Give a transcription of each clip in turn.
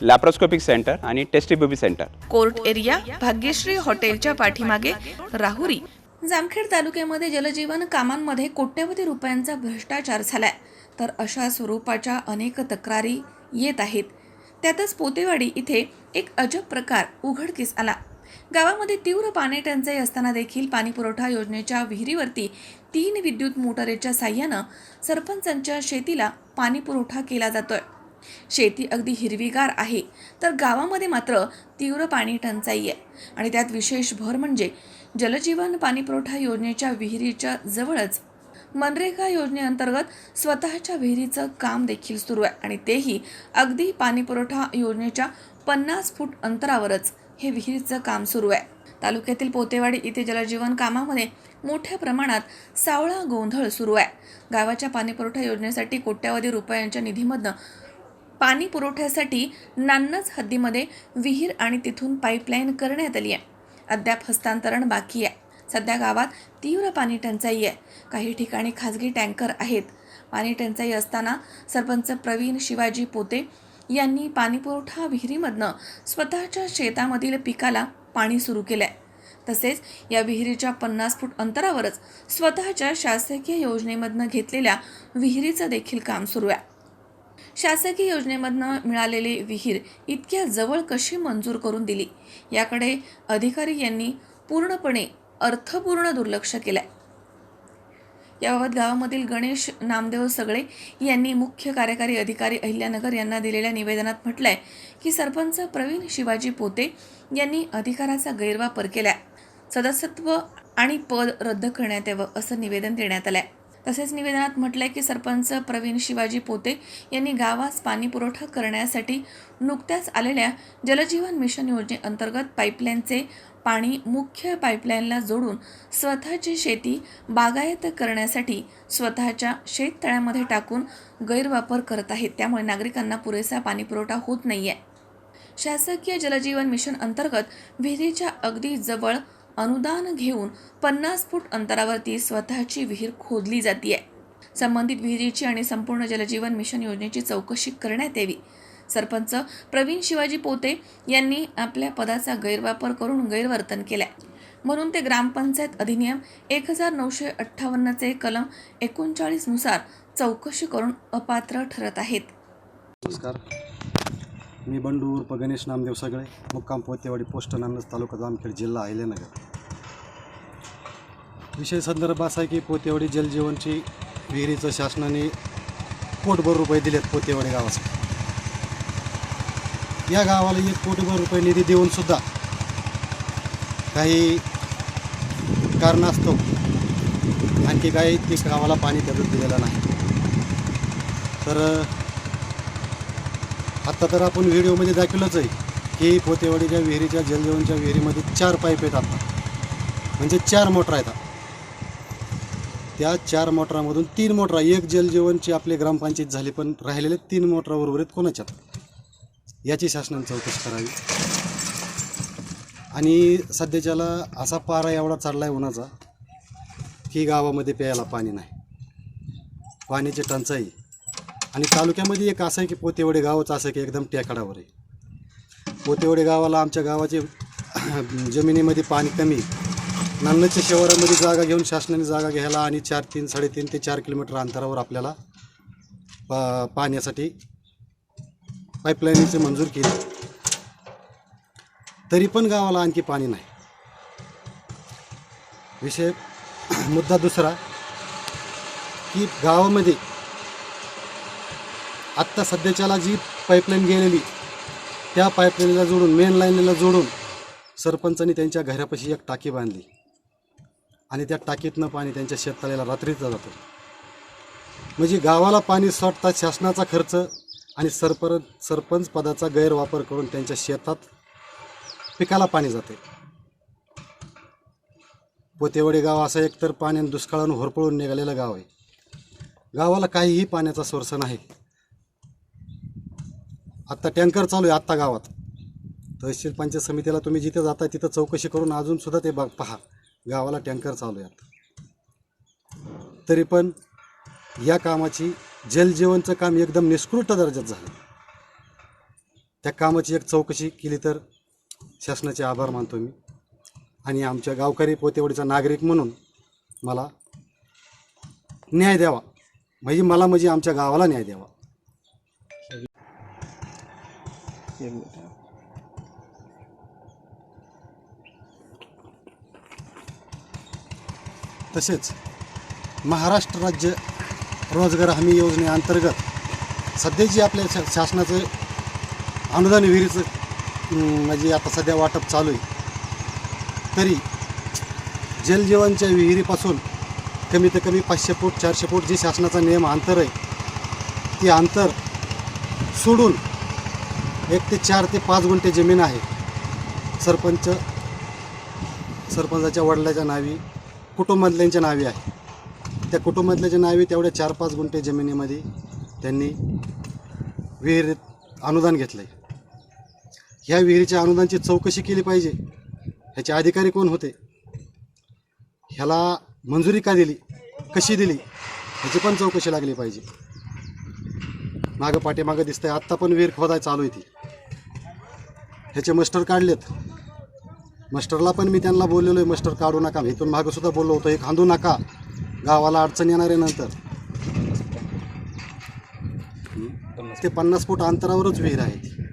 Laparoscopic centre आणि test tube baby centre court area Bhagyashree हॉटेलच्या पाठीमागे राहुरी. जामखेड तालुक्यामध्ये जलजीवन कामांमध्ये कोट्यवधी रुपयांचा भ्रष्टाचार झालाय. तर अशा स्वरूपाच्या अनेक तक्रारी येत आहेत. त्यातच पोतेवाडी इथे एक अजब प्रकार उघडकीस आला. गावामध्ये तीव्र पाणी टंचाई असताना देखील पाणी पुरवठा योजनेच्या विहिरीवरती तीन विद्युत मोटारीच्या साह्यानं सरपंचांच्या शेतीला पाणी पुरवठा केला जातोय. शेती अगदी हिरवीगार आहे. तर गावामध्ये मात्र तीव्र पाणी टंचाई आहे. आणि त्यात विशेष भर म्हणजे जलजीवन पाणीपुरवठा योजनेच्या विहिरीच्या जवळच मनरेगा योजनेअंतर्गत स्वतःच्या विहिरीचं काम देखील सुरू आहे. आणि तेही अगदी पाणीपुरवठा योजनेच्या पन्नास फूट अंतरावरच हे विहिरीचं काम सुरू आहे. तालुक्यातील पोतेवाडी इथे जलजीवन कामामध्ये मोठ्या प्रमाणात सावळा गोंधळ सुरू आहे. गावाच्या पाणीपुरवठा योजनेसाठी कोट्यावधी रुपयांच्या निधीमधनं पाणी पुरवठ्यासाठी नान्नज हद्दीमध्ये विहीर आणि तिथून पाईपलाईन करण्यात आली आहे. अद्याप हस्तांतरण बाकी आहे. सध्या गावात तीव्र पाणी टंचाई आहे. काही ठिकाणी खाजगी टँकर आहेत. पाणी टंचाई असताना सरपंच प्रवीण शिवाजी पोते यांनी पाणीपुरवठा विहिरीमधनं स्वतःच्या शेतामधील पिकाला पाणी सुरू केलं आहे तसेच या विहिरीच्या पन्नास फूट अंतरावरच स्वतःच्या शासकीय योजनेमधनं घेतलेल्या विहिरीचं देखील काम सुरू आहे. शासकीय योजनेमधनं मिळालेली विहीर इतक्या जवळ कशी मंजूर करून दिली? याकडे अधिकारी यांनी पूर्णपणे अर्थपूर्ण दुर्लक्ष केलंय. याबाबत गावामधील गणेश नामदेव सगळे यांनी मुख्य कार्यकारी अधिकारी अहिल्यानगर यांना दिलेल्या निवेदनात म्हटलंय की सरपंच प्रवीण शिवाजी पोते यांनी अधिकाराचा गैरवापर केलाय. सदस्यत्व आणि पद रद्द करण्यात यावं असं निवेदन देण्यात आलंय. तसेच निवेदनात म्हटलंय की सरपंच प्रवीण शिवाजी पोते यांनी गावास पाणी पुरवठा करण्यासाठी नुकत्याच आलेल्या जलजीवन मिशन योजनेअंतर्गत पाईपलाईनचे पाणी मुख्य पाईपलाईनला जोडून स्वतःची शेती बागायत करण्यासाठी स्वतःच्या शेततळ्यामध्ये टाकून गैरवापर करत आहेत. त्यामुळे नागरिकांना पुरेसा पाणीपुरवठा होत नाही आहे शासकीय जलजीवन मिशन अंतर्गत विहिरीच्या अगदी जवळ अनुदान घेऊन पन्नास फूट अंतरावरती स्वतःची विहीर खोदली जाते संबंधित विहिरीची आणि संपूर्ण जलजीवन मिशन योजनेची चौकशी करण्यात यावी. सरपंच प्रवीण शिवाजी पोते यांनी आपल्या पदाचा गैरवापर करून गैरवर्तन केलंय. म्हणून ते ग्रामपंचायत अधिनियम एक हजार नऊशे अठ्ठावन्नचे कलम एकोणचाळीसनुसार चौकशी करून अपात्र ठरत आहेत. नमस्कार. मी बंडू उर्फ गणेश नामदेव सगळे मुक्काम पोतेवाडी पोस्ट नान्नज तालुका जामखेड जिल्हा अहिल्यानगर विषय संदर्भ असा आहे की पोतेवाडी जलजीवनची विहिरीचं शासनाने कोटभर रुपये दिलेत पोतेवाडी गावासाठी. या गावाला एक कोटभर रुपये निधी देऊनसुद्धा काही कारणास्तव आणखी काही ते गावाला पाणी त्यातून दिलेलं नाही. तर आत्ता तर आपण व्हिडिओमध्ये दाखवलंच आहे की पोतेवाडीच्या विहिरीच्या जलजीवनच्या विहिरीमध्ये चार पाईप आहेत आता म्हणजे चार मोटर आहेत. त्या चार मोटरामधून तीन मोटरा एक जलजीवनची आपली ग्रामपंचायत झाली पण राहिलेले तीन मोटरा उर्वरित कोणाच्यात? याची शासनाने चौकशी करावी. आणि सध्याच्याला असा पारा एवढा चढला आहे उन्हाचा की गावामध्ये प्यायला पाणी नाही. पाण्याची टंचाई आणि तालुक्यामध्ये एक असं आहे की पोतेवडे गावच असं आहे की एकदम टेकडावर आहे. पोतेवडे गावाला आमच्या गावाचे जमिनीमध्ये पाणी कमी नांदच्या शहरामध्ये जागा घेऊन शासनाने जागा घ्यायला आणि चार तीन साडेतीन ते चार किलोमीटर अंतरावर आपल्याला पा पाण्यासाठी पाईपलाईनची मंजूर केली. तरी पण गावाला आणखी पाणी नाही. विषय मुद्दा दुसरा की गावामध्ये आत्ता सध्याच्याला जी पाईपलाईन गेलेली त्या पाईपलाईनला जोडून मेन लाईनला जोडून सरपंचांनी त्यांच्या घरापाशी एक टाकी बांधली. आणि त्या टाकीतनं पाणी त्यांच्या शेततळ्याला रात्रीचा जातं. म्हणजे गावाला पाणी सोडता शासनाचा खर्च आणि सरपर सरपंच पदाचा गैरवापर करून त्यांच्या शेतात पिकाला पाणी जाते. पोतेवडे गाव असं एकतर पाण्याने दुष्काळानं होरपळून निघालेलं गाव आहे. गावाला काहीही पाण्याचा सोर्स नाही. आत्ता टँकर चालू आहे आत्ता गावात. तहसील पंचायत समितीला तुम्ही जिथे जाता तिथं चौकशी करून अजून सुद्धा ते बघ पहा. गावाला टँकर चालू आहे आता. तरी पण या कामाची जलजीवनचं काम एकदम निष्कृष्ट दर्जात झालं. त्या कामाची एक चौकशी केली तर शासनाचे आभार मानतो मी. आणि आमच्या गावकरी पोतेवडीचा नागरिक म्हणून मला न्याय द्यावा. म्हणजे मला म्हणजे आमच्या गावाला न्याय द्यावा. तसेच महाराष्ट्र राज्य रोजगार हमी योजनेअंतर्गत सध्या जी आपल्या शा शासनाचं अनुदान विहिरीचं म्हणजे आता सध्या वाटप चालू आहे तरी जलजीवनच्या विहिरीपासून कमीत कमी पाचशे फूट चारशे फूट जे शासनाचा नियम अंतर आहे ती अंतर सोडून एक ते चार ते पाच गुंठे जमीन आहे. सरपंच सरपंचाच्या वडिलाच्या नावी कुटुंबातल्यांच्या नावी आहे. त्या कुटुंबातल्याच्या नावी तेवढ्या चार पाच गुंठे जमिनीमध्ये त्यांनी विहिरीत अनुदान घेतलं आहे ह्या विहिरीच्या अनुदानची चौकशी केली पाहिजे. ह्याचे अधिकारी कोण होते? ह्याला मंजुरी का दिली? कशी दिली? ह्याची पण चौकशी लागली पाहिजे. मागं पाठीमागं दिसतंय. आत्ता पण विहीर खोदाय चालू आहे ती. ह्याचे मस्टर काढलेत. मस्टरला पण मी त्यांना बोललेलो आहे मस्टर काढू नका. मी इथून मागं सुद्धा बोललो होतो हे खांदू नका. गावाला अडचण येणार आहे नंतर. ते पन्नास फूट अंतरावरच विहीर आहे.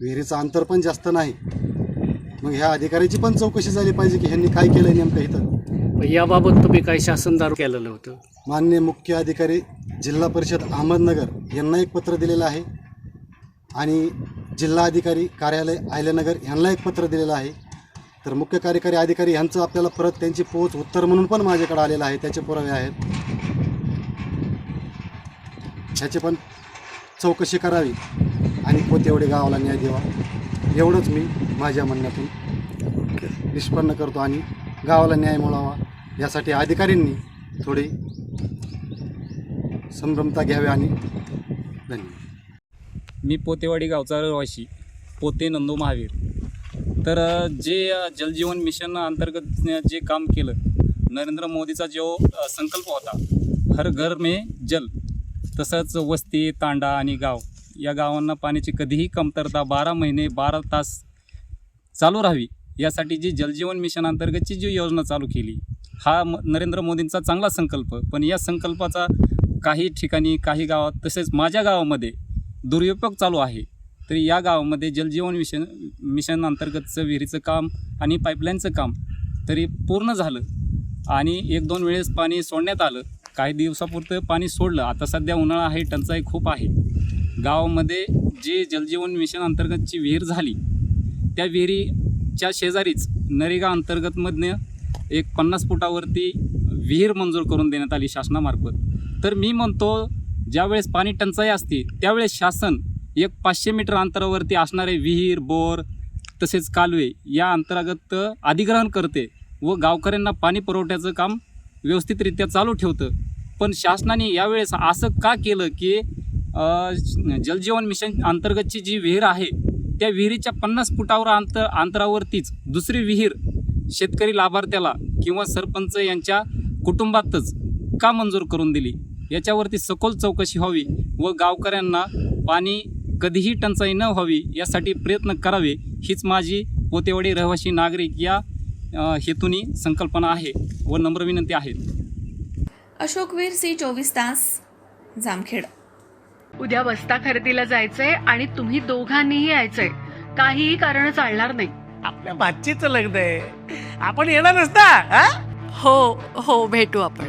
विहिरीचं अंतर पण जास्त नाही. मग ह्या अधिकाऱ्याची पण चौकशी झाली पाहिजे की ह्यांनी काय केलं नेमकं इथं. याबाबत तुम्ही काही शासनदार केलेलं होतं. मान्य मुख्य अधिकारी जिल्हा परिषद अहमदनगर यांना एक पत्र दिलेलं आहे. आणि जिल्हाधिकारी कार्यालय आयल्यानगर यांना एक पत्र दिलेलं आहे. तर मुख्य कार्यकारी अधिकारी यांचं आपल्याला परत त्यांची पोच उत्तर म्हणून पण माझ्याकडे आलेलं आहे. त्याचे पुरावे आहेत. ह्याची पण चौकशी करावी आणि पोतेवडे गावाला न्याय द्यावा. एवढंच मी माझ्या म्हणण्यातून निष्पन्न करतो आणि गावाला न्याय मिळावा. यासाठी अधिकाऱ्यांनी थोडी संभ्रमता घ्यावी आणि धन्यवाद. मी पोतेवाडी गावचा रहिवासी पोते नंदू महावीर. तर जे जलजीवन मिशन अंतर्गत जे काम केलं नरेंद्र मोदीचा जो संकल्प होता हर घर में जल तसंच वस्ती तांडा आणि गाव या गावांना पाण्याची कधीही कमतरता बारा महिने बारा तास चालू राहावी यासाठी जी जलजीवन मिशन अंतर्गतची जी योजना चालू केली हा म नरेंद्र मोदींचा चांगला संकल्प. पण या संकल्पाचा काही ठिकाणी काही गावात तसेच माझ्या गावामध्ये दुरुपयोग चालू आहे. तरी या गावामध्ये जलजीवन मिशन मिशन अंतर्गतचं विहिरीचं काम आणि पाईपलाईनचं काम तरी पूर्ण झालं. आणि एक दोन वेळेस पाणी सोडण्यात आलं. काही दिवसापुरतं पाणी सोडलं. आता सध्या उन्हाळा आहे टंचाई खूप आहे. गावामध्ये जी जलजीवन मिशन अंतर्गतची विहीर झाली त्या विहिरीच्या शेजारीच नरेगा अंतर्गतमधनं एक पन्नास फुटावरती विहीर मंजूर करून देण्यात आली शासनामार्फत. तर मी म्हणतो ज्यावेळेस पाणी टंचाई असते त्यावेळेस शासन एक पाचशे मीटर अंतरावरती असणारे विहीर बोर तसेच कालवे या अंतर्गत अधिग्रहण करते व गावकऱ्यांना पाणी पुरवठ्याचं काम व्यवस्थितरित्या चालू ठेवतं. पण शासनाने यावेळेस असं का केलं की जलजीवन मिशन अंतर्गतची जी विहीर आहे त्या विहिरीच्या पन्नास फुटावर अंतर अंतरावरतीच दुसरी विहीर शेतकरी लाभार्थ्याला किंवा सरपंच यांच्या कुटुंबातच का मंजूर करून दिली? याच्यावरती सखोल चौकशी व्हावी व गावकऱ्यांना पाणी कधीही टंचाई न व्हावी यासाठी प्रयत्न करावे हीच माझी पोतेवाडी रहिवासी नागरिक या हेतूनी संकल्पना आहे व नम्र विनंती आहे. अशोकवीर सी चोवीस तास जामखेड. उद्या बस्ता खरेदीला जायचंय आणि तुम्ही दोघांनीही यायचंय. काहीही कारण चालणार नाही. आपल्या भाचीचं लग्न आहे. आपण येणारच ना हा? हो हो भेटू आपण.